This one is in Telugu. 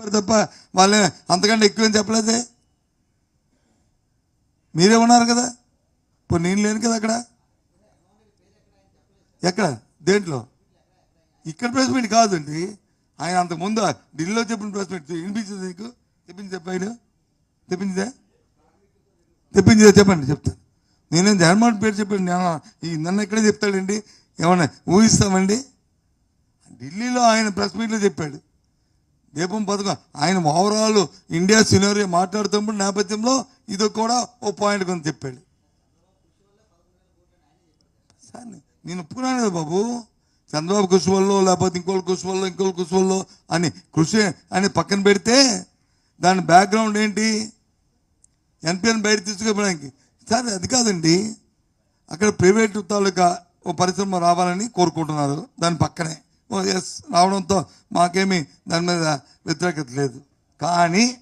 చెప్పారు తప్ప వాళ్ళు అంతకంటే ఎక్కువ ఏం చెప్పలేదే? మీరే ఉన్నారు కదా? ఇప్పుడు నేను లేను కదా అక్కడ? ఎక్కడ? దేంట్లో? ఇక్కడ ప్రెస్ మీట్ కాదండి. ఆయన అంతకు ముందు ఢిల్లీలో చెప్పిన ప్రెస్ మీట్ వినిపించింది నీకు? చెప్పింది చెప్పాడు చెప్పిందే? తెప్పించిందే చెప్పండి చెప్తాను నేనేం జగన్మోహన్ పేరు చెప్పాను. నేను ఈ నన్ను ఎక్కడే చెప్తాడండి? ఏమన్నా ఊహిస్తామండి? ఢిల్లీలో ఆయన ప్రెస్ మీట్లో చెప్పాడు. దీపం పథకం. ఆయన ఓవరాల్ ఇండియా సినరీ మాట్లాడుతున్నప్పుడు నేపథ్యంలో ఇది కూడా ఓ పాయింట్ కొంత చెప్పాడు. సార్ నేను ఒప్పుకున్నాను బాబు. చంద్రబాబు కృషి వల్ల లేకపోతే ఇంకోళ్ళ కృషి వల్ల ఇంకోళ్ళ కృషి వల్ల అని కృషి అని పక్కన పెడితే దాని బ్యాక్గ్రౌండ్ ఏంటి? ఎన్పిఎన్ బయట తీసుకోవడానికి సార్ అది కాదండి. అక్కడ ప్రైవేట్ తాలూకా ఓ పరిశ్రమ రావాలని కోరుకుంటున్నారు దాని పక్కనే. ఎస్ రావడంతో మాకేమీ దాని మీద వ్యతిరేకత లేదు. కానీ